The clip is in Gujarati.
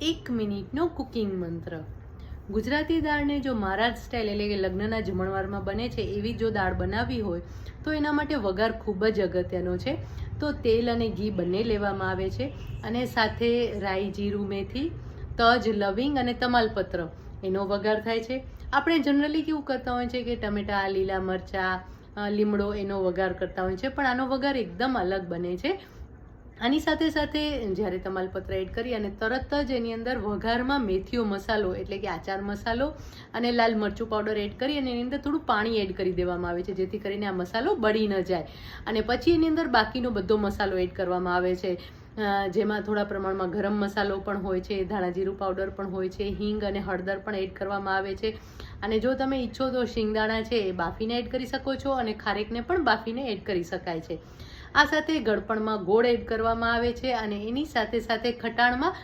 એક મિનિટનો કુકિંગ મંત્ર. ગુજરાતી દાળને જો મહારાજ સ્ટાઇલ એટલે કે લગ્નના જમણવારમાં બને છે એવી જો દાળ બનાવવી હોય, તો એના માટે વઘાર ખૂબ જ અગત્યનો છે. તો તેલ અને ઘી બંને લેવામાં આવે છે અને સાથે રાઈ જીરું, મેથી, તજ, લવિંગ અને તમાલપત્ર એનો વઘાર થાય છે. આપણે જનરલી કેવું કરતા હોય છે કે ટમેટાં, લીલા મરચાં લીમડો એનો વઘાર કરતા હોય છે, પણ આનો વઘાર એકદમ અલગ બને છે. આની સાથે સાથે જ્યારે તમાલપત્ર એડ કરી અને તરત જ એની અંદર વઘારમાં મેથીઓ મસાલો એટલે કે આચાર મસાલો અને લાલ મરચું પાવડર એડ કરી અને એની અંદર થોડું પાણી એડ કરી દેવામાં આવે છે, જેથી કરીને આ મસાલો બળી ન જાય. અને પછી એની અંદર બાકીનો બધો મસાલો એડ કરવામાં આવે છે. જેમાં થોડા પ્રમાણમાં ગરમ મસાલો પણ હોય છે, ધાણા જીરું પાવડર પણ હોય છે, હિંગ અને હળદર પણ એડ કરવામાં આવે છે. અને જો તમે ઈચ્છો તો શિંગદાણા છે એ બાફીને એડ કરી શકો છો અને ખારેકને પણ બાફીને એડ કરી શકાય છે. આ સાથે ગળપણમાં ગોળ એડ કરવામાં આવે છે અને એની સાથે સાથે ખટાણમાં